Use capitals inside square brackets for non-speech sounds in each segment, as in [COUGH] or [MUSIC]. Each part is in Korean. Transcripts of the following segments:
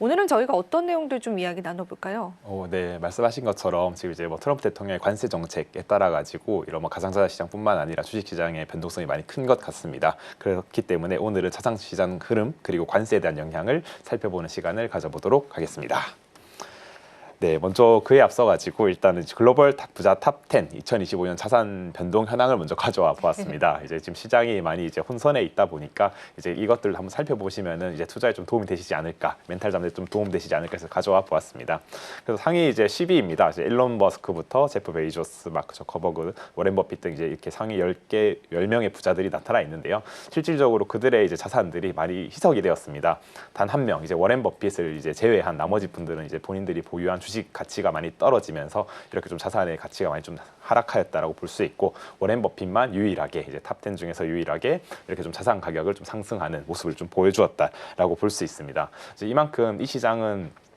오늘은 저희가 어떤 내용들 좀 이야기 나눠볼까요? 어, 네, 말씀하신 것처럼 지금 이제 뭐 트럼프 대통령의 관세 정책에 따라 가지고 이런 뭐 가상자산 시장뿐만 아니라 주식 시장의 변동성이 많이 큰 것 같습니다. 그렇기 때문에 오늘은 자산 시장 흐름 그리고 관세에 대한 영향을 살펴보는 시간을 가져보도록 하겠습니다. 네, 먼저 그에 앞서 가지고 일단은 글로벌 탑 부자 탑10 2025년 자산 변동 현황을 먼저 [LAUGHS] 가져와 보았습니다. 이제 지금 시장이 많이 이제 혼선해 있다 보니까 이제 이것들을 한번 살펴보시면은 이제 투자에 좀 도움이 되시지 않을까, 멘탈 데좀 도움 되시지 않을까 해서 가져와 보았습니다. 그래서 상위 이제 10위입니다. 이제 일론 머스크부터 제프 베이조스, 마크 저커버그, 워렌 버핏 등 이제 이렇게 상위 10개 10명의 부자들이 나타나 있는데요. 실질적으로 그들의 이제 자산들이 많이 희석이 되었습니다. 단 한 명, 이제 워렌 버핏을 이제 제외한 나머지 분들은 이제 본인들이 보유한 주식 가치가 많이 떨어지면서 이렇게 좀 자산의 가치가 많이 좀 하락하였다라고 볼 수 있고 워렌 버핏만 유일하게 이제 탑10 중에서 유일하게 이렇게 좀 자산 가격을 좀 상승하는 모습을 좀 보여주었다라고 볼 수 있습니다. 이만큼 이 시장은 어,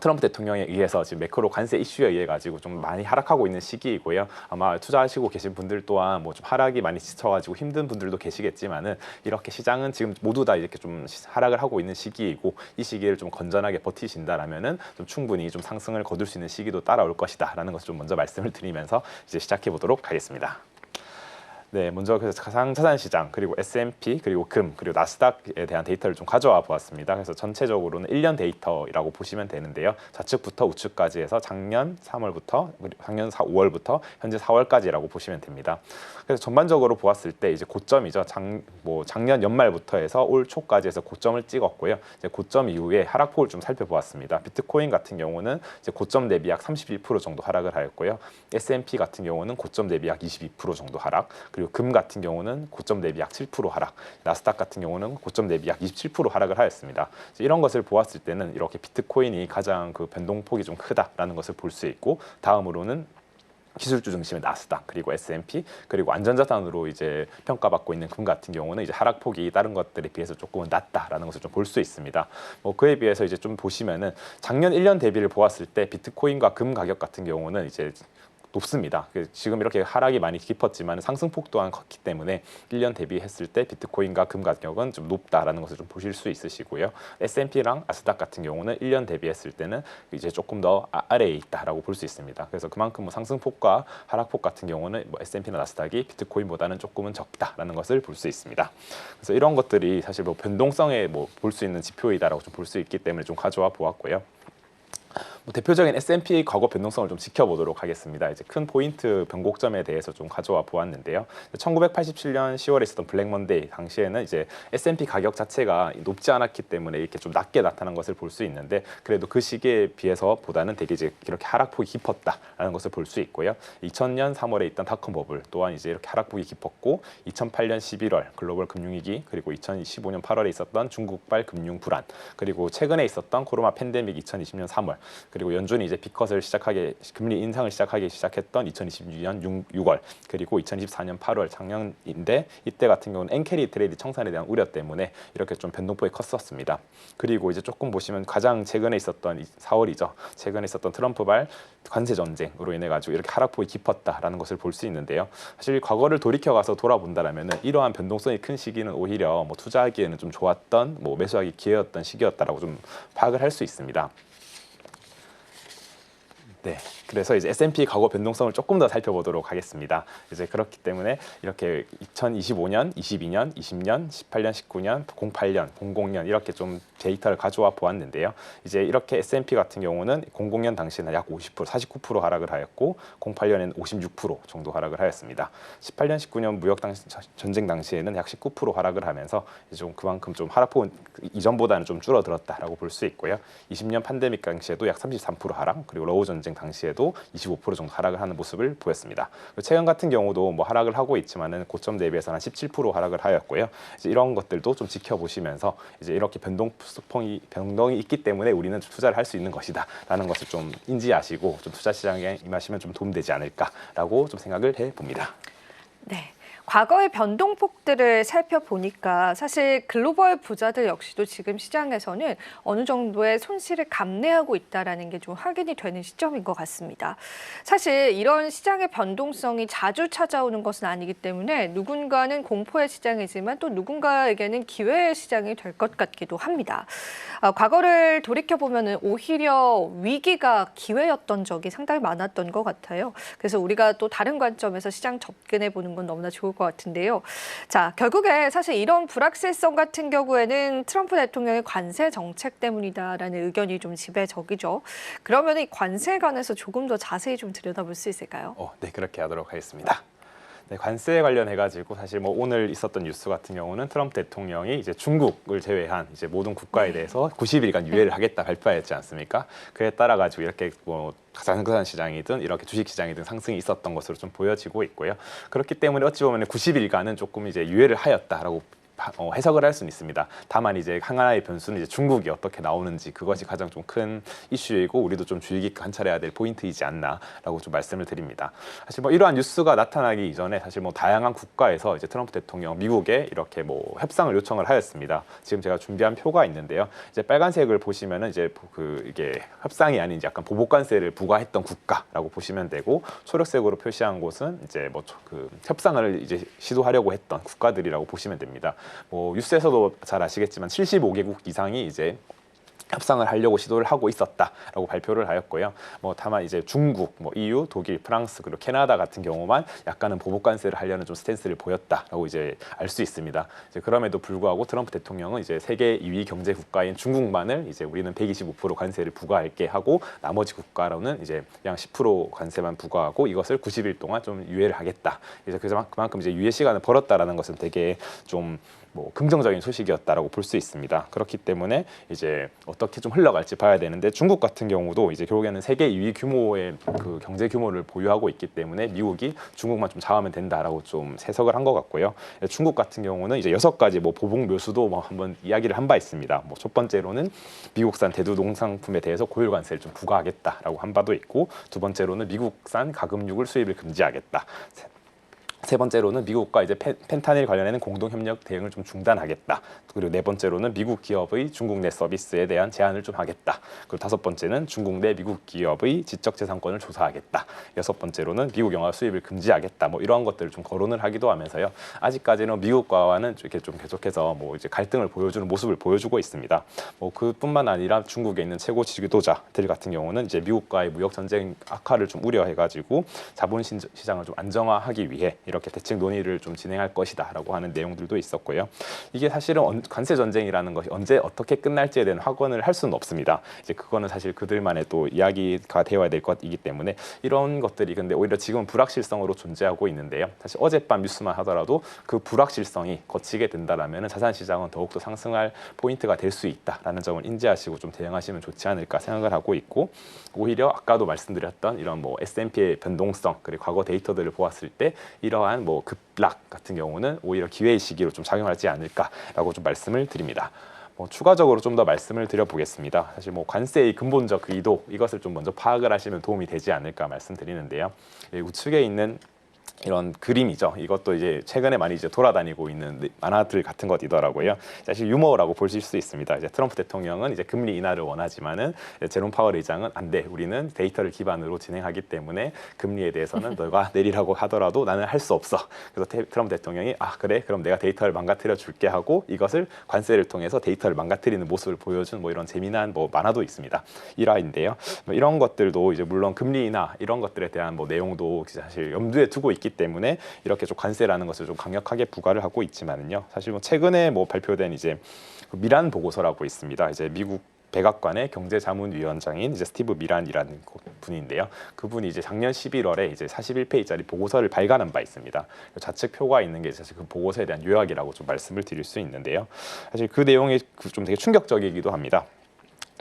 트럼프 대통령에 의해서 지금 매크로 관세 이슈에 의해 가지고 좀 많이 하락하고 있는 시기이고요. 아마 투자하시고 계신 분들 또한 뭐 좀 하락이 많이 지쳐가지고 힘든 분들도 계시겠지만은 이렇게 시장은 지금 모두 다 이렇게 좀 시- 하락을 하고 있는 시기이고 이 시기를 좀 건전하게 버티신다라면은 좀 충분히 좀 상승을 거둘 수 있는 시기도 따라올 것이다라는 것을 좀 먼저 말씀을 드리면서 이제 시작해 보도록 하겠습니다. 네, 먼저 그래서 가상자산 시장 그리고 S&P 그리고 금 그리고 나스닥에 대한 데이터를 좀 가져와 보았습니다. 그래서 전체적으로는 1년 데이터라고 보시면 되는데요. 좌측부터 우측까지 해서 작년 3월부터 그리고 작년 4, 5월부터 현재 4월까지라고 보시면 됩니다. 그래서 전반적으로 보았을 때 이제 고점이죠. 작, 뭐 작년 연말부터 해서 올 초까지 해서 고점을 찍었고요. 이제 고점 이후에 하락폭을 좀 살펴보았습니다. 비트코인 같은 경우는 이제 고점 대비 약 31% 정도 하락을 하였고요. S&P 같은 경우는 고점 대비 약 22% 정도 하락, 그리고 금 같은 경우는 고점 대비 약 7% 하락, 나스닥 같은 경우는 고점 대비 약 27% 하락을 하였습니다. 이런 것을 보았을 때는 이렇게 비트코인이 가장 그 변동폭이 좀 크다라는 것을 볼 수 있고 다음으로는 기술주 중심의 나스닥 그리고 S&P 그리고 안전자산으로 이제 평가받고 있는 금 같은 경우는 이제 하락폭이 다른 것들에 비해서 조금은 낮다라는 것을 좀 볼 수 있습니다. 뭐 그에 비해서 이제 좀 보시면은 작년 1년 대비를 보았을 때 비트코인과 금 가격 같은 경우는 이제 높습니다. 그 지금 이렇게 하락이 많이 깊었지만 상승폭 또한 컸기 때문에 1년 대비했을 때 비트코인과 금 가격은 좀 높다라는 것을 좀 보실 수 있으시고요. S&P랑 아스닥 같은 경우는 1년 대비했을 때는 이제 조금 더 아- 아래에 있다라고 볼 수 있습니다. 그래서 그만큼 뭐 상승폭과 하락폭 같은 경우는 뭐 S&P나 나스닥이 비트코인보다는 조금은 적다라는 것을 볼 수 있습니다. 그래서 이런 것들이 사실 뭐 변동성에 뭐 볼 수 있는 지표이다라고 좀 볼 수 있기 때문에 좀 가져와 보았고요. 뭐 대표적인 S&P 과거 변동성을 좀 지켜보도록 하겠습니다. 이제 큰 포인트 변곡점에 대해서 좀 가져와 보았는데요. 1987년 10월에 있었던 블랙 먼데이 당시에는 이제 S&P 가격 자체가 높지 않았기 때문에 이렇게 좀 낮게 나타난 것을 볼 수 있는데 그래도 그 시기에 비해서 보다는 되게 이제 이렇게 하락폭이 깊었다라는 것을 볼 수 있고요. 2000년 3월에 있던 닷컴 버블 또한 이제 이렇게 하락폭이 깊었고 2008년 11월 글로벌 금융위기 그리고 2025년 8월에 있었던 중국발 금융 불안 그리고 최근에 있었던 코로나 팬데믹 2020년 3월 그리고 연준이 이제 비컷을 시작하게 금리 인상을 시작하기 시작했던 2026년 6, 월 그리고 2024년 8월 작년인데 이때 같은 경우는 엔캐리 트레이드 청산에 대한 우려 때문에 이렇게 좀 변동폭이 컸었습니다. 그리고 이제 조금 보시면 가장 최근에 있었던 4월이죠. 최근에 있었던 트럼프발 관세 전쟁으로 인해 가지고 이렇게 하락폭이 깊었다라는 것을 볼 수 있는데요. 사실 과거를 돌이켜 가서 돌아본다라면은 이러한 변동성이 큰 시기는 오히려 뭐 투자하기에는 좀 좋았던 뭐 매수하기 기회였던 시기였다라고 좀 파악을 할 수 있습니다. 네. 그래서 이제 S&P 과거 변동성을 조금 더 살펴보도록 하겠습니다. 이제 그렇기 때문에 이렇게 2025년, 22년, 20년, 18년, 19년, 08년, 00년 이렇게 좀 데이터를 가져와 보았는데요. 이제 이렇게 S&P 같은 경우는 00년 당시에는 약 50%, 49% 하락을 하였고 08년에는 56% 정도 하락을 하였습니다. 18년, 19년 무역 당시, 전쟁 당시에는 약 19% 하락을 하면서 좀 그만큼 좀 하락폭은 이전보다는 좀 줄어들었다라고 볼 수 있고요. 20년 팬데믹 당시에도 약 33% 하락, 그리고 러우 전쟁 당시에 도 25% 정도 하락을 하는 모습을 보였습니다. 최근 같은 경우도 뭐 하락을 하고 있지만은 고점 대비해서는 한17% 하락을 하였고요. 이제 이런 것들도 좀 지켜보시면서 이제 이렇게 변동폭이 변동이 있기 때문에 우리는 투자를 할 수 있는 것이다라는 것을 좀 인지하시고 좀 투자 시장에 임하시면 좀 도움되지 않을까라고 좀 생각을 해 봅니다. 네. 과거의 변동폭들을 살펴보니까 사실 글로벌 부자들 역시도 지금 시장에서는 어느 정도의 손실을 감내하고 있다라는 게 좀 확인이 되는 시점인 것 같습니다. 사실 이런 시장의 변동성이 자주 찾아오는 것은 아니기 때문에 누군가는 공포의 시장이지만 또 누군가에게는 기회의 시장이 될 것 같기도 합니다. 아, 과거를 돌이켜 보면은 오히려 위기가 기회였던 적이 상당히 많았던 것 같아요. 그래서 우리가 또 다른 관점에서 시장 접근해 보는 건 너무나 좋을 것 같은데요. 자, 결국에 사실 이런 불확실성 같은 경우에는 트럼프 대통령의 관세 정책 때문이다라는 의견이 좀 지배적이죠. 그러면 이 관세에 관해서 조금 더 자세히 좀 들여다볼 수 있을까요? 어, 네 그렇게 하도록 하겠습니다. 네, 관세 관련해 가지고 사실 뭐 오늘 있었던 뉴스 같은 경우는 트럼프 대통령이 이제 중국을 제외한 이제 모든 국가에 대해서 90일간 유예를 하겠다 발표했지 않습니까? 그에 따라 가지고 이렇게 뭐 자산가산 시장이든 이렇게 주식 시장이든 상승이 있었던 것으로 좀 보여지고 있고요. 그렇기 때문에 어찌 보면 90일간은 조금 이제 유예를 하였다라고 파- 어, 해석을 할 수는 있습니다. 다만 이제 하나의 변수는 이제 중국이 어떻게 나오는지 그것이 가장 좀 큰 이슈이고 우리도 좀 주의 깊게 관찰해야 될 포인트이지 않나라고 좀 말씀을 드립니다. 사실 뭐 이러한 뉴스가 나타나기 이전에 사실 뭐 다양한 국가에서 이제 트럼프 대통령 미국에 이렇게 뭐 협상을 요청을 하였습니다. 지금 제가 준비한 표가 있는데요. 이제 빨간색을 보시면은 이제 그 이게 협상이 아닌 약간 보복 관세를 부과했던 국가라고 보시면 되고 초록색으로 표시한 곳은 이제 뭐 그 협상을 이제 시도하려고 했던 국가들이라고 보시면 됩니다. 뭐 뉴스에서도 잘 아시겠지만 75개국 이상이 이제 협상을 하려고 시도를 하고 있었다라고 발표를 하였고요. 뭐 다만 이제 중국, 뭐 EU, 독일, 프랑스 그리고 캐나다 같은 경우만 약간은 보복 관세를 하려는 좀 스탠스를 보였다라고 이제 알 수 있습니다. 이제 그럼에도 불구하고 트럼프 대통령은 이제 세계 2위 경제 국가인 중국만을 이제 우리는 125% 관세를 부과할게 하고 나머지 국가로는 이제 그냥 10% 관세만 부과하고 이것을 90일 동안 좀 유예를 하겠다. 이제 그만- 그만큼 이제 유예 시간을 벌었다라는 것은 되게 좀 뭐 긍정적인 소식이었다라고 볼 수 있습니다. 그렇기 때문에 이제 어떻게 좀 흘러갈지 봐야 되는데 중국 같은 경우도 이제 결국에는 세계 2위 규모의 그 경제 규모를 보유하고 있기 때문에 미국이 중국만 좀 잡으면 된다라고 좀 해석을 한 것 같고요. 중국 같은 경우는 이제 여섯 가지 뭐 보복 묘수도 뭐 한번 이야기를 한 바 있습니다. 뭐 첫 번째로는 미국산 대두 농산품에 대해서 고율 관세를 좀 부과하겠다라고 한 바도 있고 두 번째로는 미국산 가금육을 수입을 금지하겠다. 세- 세 번째로는 미국과 이제 펜- 펜타닐 관련해는 공동 협력 대응을 좀 중단하겠다. 그리고 네 번째로는 미국 기업의 중국 내 서비스에 대한 제한을 좀 하겠다. 그리고 다섯 번째는 중국 내 미국 기업의 지적 재산권을 조사하겠다. 여섯 번째로는 미국 영화 수입을 금지하겠다. 뭐 이러한 것들을 좀 거론을 하기도 하면서요. 아직까지는 미국과는 이렇게 좀 계속해서 뭐 이제 갈등을 보여주는 모습을 보여주고 있습니다. 뭐 그뿐만 아니라 중국에 있는 최고 지도자들 같은 경우는 이제 미국과의 무역 전쟁 악화를 좀 우려해 가지고 자본 신- 시장을 좀 안정화하기 위해 이렇게 대책 논의를 좀 진행할 것이다라고 하는 내용들도 있었고요. 이게 사실은 언- 관세 전쟁이라는 것이 언제 어떻게 끝날지에 대한 확언을 할 수는 없습니다. 이제 그거는 사실 그들만의 또 이야기가 되어야 될 것이기 때문에 이런 것들이 근데 오히려 지금 불확실성으로 존재하고 있는데요. 사실 어젯밤 뉴스만 하더라도 그 불확실성이 거치게 된다라면 자산 시장은 더욱더 상승할 포인트가 될 수 있다라는 점을 인지하시고 좀 대응하시면 좋지 않을까 생각을 하고 있고 오히려 아까도 말씀드렸던 이런 뭐 S&P의 변동성 그리고 과거 데이터들을 보았을 때 이러한 뭐 급락 같은 경우는 오히려 기회의 시기로 좀 작용하지 않을까라고 좀 말씀을 드립니다. 뭐 추가적으로 좀 더 말씀을 드려보겠습니다. 사실 뭐 관세의 근본적 의도 이것을 좀 먼저 파악을 하시면 도움이 되지 않을까 말씀드리는데요. 이 우측에 있는 이런 그림이죠. 이것도 이제 최근에 많이 이제 돌아다니고 있는 네, 만화들 같은 것이더라고요. 사실 유머라고 보실 수 있습니다. 이제 트럼프 대통령은 이제 금리 인하를 원하지만은 제롬 파월 의장은 안 돼. 우리는 데이터를 기반으로 진행하기 때문에 금리에 대해서는 [LAUGHS] 너가 내리라고 하더라도 나는 할 수 없어. 그래서 테- 트럼프 대통령이 아 그래 그럼 내가 데이터를 망가뜨려 줄게 하고 이것을 관세를 통해서 데이터를 망가뜨리는 모습을 보여준 뭐 이런 재미난 뭐 만화도 있습니다. 일화인데요. 뭐 이런 것들도 이제 물론 금리 인하 이런 것들에 대한 뭐 내용도 사실 염두에 두고 있기 때문에 이렇게 좀 관세라는 것을 좀 강력하게 부과를 하고 있지만은요. 사실 뭐 최근에 뭐 발표된 이제 그 미란 보고서라고 있습니다. 이제 미국 백악관의 경제자문위원장인 이제 스티브 미란이라는 그 분인데요. 그분이 이제 작년 11월에 이제 41페이지짜리 보고서를 발간한 바 있습니다. 좌측 표가 있는 게 사실 그 보고서에 대한 요약이라고 좀 말씀을 드릴 수 있는데요. 사실 그 내용이 그좀 되게 충격적이기도 합니다.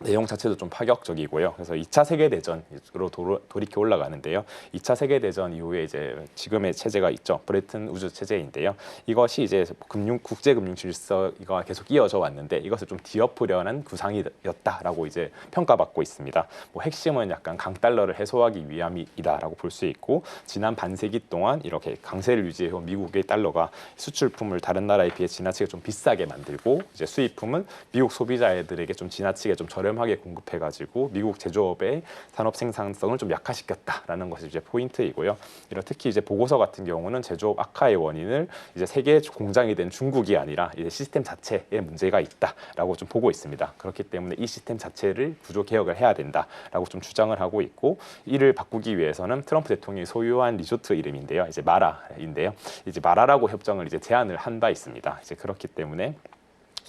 내용 자체도 좀 파격적이고요. 그래서 2차 세계 대전으로 도로, 돌이켜 올라가는데요. 2차 세계 대전 이후에 이제 지금의 체제가 있죠. 브레튼 우주 체제인데요. 이것이 이제 금융 국제 금융 질서가 계속 이어져 왔는데 이것을 좀 뒤엎으려는 구상이었다라고 이제 평가받고 있습니다. 뭐 핵심은 약간 강달러를 해소하기 위함이다라고 볼 수 있고 지난 반세기 동안 이렇게 강세를 유지해온 미국의 달러가 수출품을 다른 나라에 비해 지나치게 좀 비싸게 만들고 이제 수입품은 미국 소비자들에게 좀 지나치게 좀 저렴 하게 공급해가지고 미국 제조업의 산업 생산성을 좀 약화시켰다라는 것이 이제 포인트이고요. 이런 특히 이제 보고서 같은 경우는 제조업 악화의 원인을 이제 세계 공장이 된 중국이 아니라 이제 시스템 자체에 문제가 있다라고 좀 보고 있습니다. 그렇기 때문에 이 시스템 자체를 구조 개혁을 해야 된다라고 좀 주장을 하고 있고 이를 바꾸기 위해서는 트럼프 대통령이 소유한 리조트 이름인데요. 이제 마라인데요. 이제 마라라고 협정을 이제 제안을 한 바 있습니다. 이제 그렇기 때문에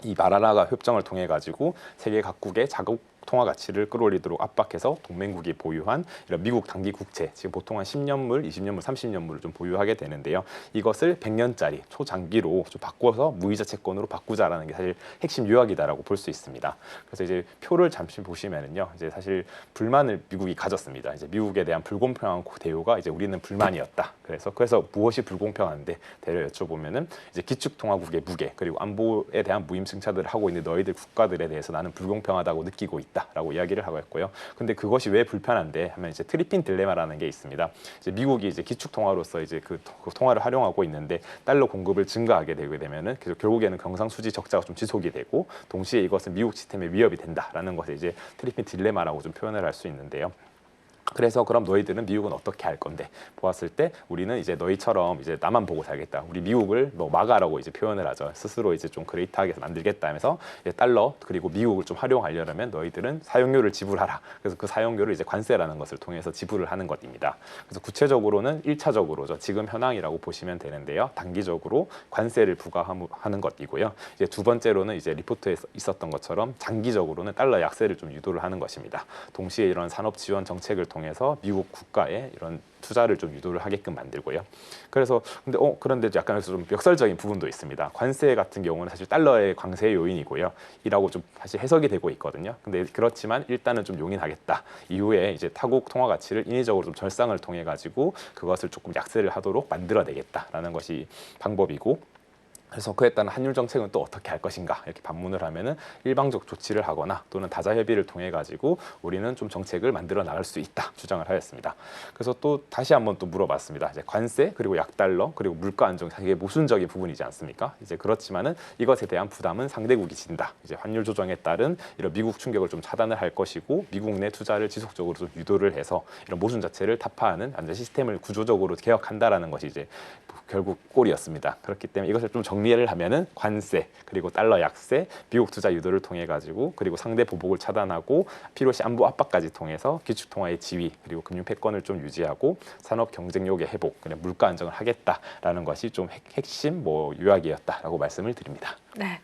이 마라라가 협정을 통해 가지고 세계 각국의 자국 통화 가치를 끌어올리도록 압박해서 동맹국이 보유한 이런 미국 단기 국채 지금 보통 한 10년물, 20년물, 30년물을 좀 보유하게 되는데요. 이것을 100년짜리 초장기로 좀 바꿔서 무이자 채권으로 바꾸자라는 게 사실 핵심 요약이다라고 볼 수 있습니다. 그래서 이제 표를 잠시 보시면은요. 이제 사실 불만을 미국이 가졌습니다. 이제 미국에 대한 불공평한 대우가 이제 우리는 불만이었다. 그래서 그래서 무엇이 불공평한데 대를 여쭤보면은 이제 기축 통화국의 무게 그리고 안보에 대한 무임승차들을 하고 있는 너희들 국가들에 대해서 나는 불공평하다고 느끼고 있다 라고 이야기를 하고 있고요. 근데 그것이 왜 불편한데 하면 이제 트리핀 딜레마라는 게 있습니다. 이제 미국이 이제 기축 통화로서 이제 그, 통- 그 통화를 활용하고 있는데 달러 공급을 증가하게 되게 되면은 그래서 결국에는 경상수지 적자가 좀 지속이 되고 동시에 이것은 미국 시스템에 위협이 된다라는 것을 이제 트리핀 딜레마라고 좀 표현을 할 수 있는데요. 그래서 그럼 너희들은 미국은 어떻게 할 건데 보았을 때 우리는 이제 너희처럼 이제 나만 보고 살겠다. 우리 미국을 뭐 막아라고 이제 표현을 하죠. 스스로 이제 좀 그레이트하게 만들겠다 하면서 달러 그리고 미국을 좀 활용하려면 너희들은 사용료를 지불하라. 그래서 그 사용료를 이제 관세라는 것을 통해서 지불을 하는 것입니다. 그래서 구체적으로는 일차적으로죠 지금 현황이라고 보시면 되는데요. 단기적으로 관세를 부과하는 것이고요. 이제 두 번째로는 이제 리포트에 있었던 것처럼 장기적으로는 달러 약세를 좀 유도를 하는 것입니다. 동시에 이런 산업 지원 정책을 통해서 미국 국가에 이런 투자를 좀 유도를 하게끔 만들고요. 그래서 근데 어 그런데 약간 좀 역설적인 부분도 있습니다. 관세 같은 경우는 사실 달러의 강세 요인이고요. 이라고 좀 사실 해석이 되고 있거든요. 근데 그렇지만 일단은 좀 용인하겠다. 이후에 이제 타국 통화 가치를 인위적으로 좀 절상을 통해 가지고 그것을 조금 약세를 하도록 만들어 내겠다라는 것이 방법이고 그래서 그에 따른 한율 정책은 또 어떻게 할 것인가 이렇게 반문을 하면은 일방적 조치를 하거나 또는 다자 협의를 통해 가지고 우리는 좀 정책을 만들어 나갈 수 있다 주장을 하였습니다. 그래서 또 다시 한번 또 물어봤습니다. 이제 관세 그리고 약달러 그리고 물가 안정 이게 모순적인 부분이지 않습니까? 이제 그렇지만은 이것에 대한 부담은 상대국이 진다. 이제 환율 조정에 따른 이런 미국 충격을 좀 차단을 할 것이고 미국 내 투자를 지속적으로 좀 유도를 해서 이런 모순 자체를 타파하는 안전 시스템을 구조적으로 개혁한다라는 것이 이제 결국 꼴이었습니다. 그렇기 때문에 이것을 좀 정 리를 하면은 관세 그리고 달러 약세, 미국 투자 유도를 통해 가지고 그리고 상대 보복을 차단하고 필요시 안보 압박까지 통해서 기축 통화의 지위 그리고 금융 패권을 좀 유지하고 산업 경쟁력의 회복, 그냥 물가 안정을 하겠다라는 것이 좀 핵, 핵심 뭐 요약이었다라고 말씀을 드립니다. 네.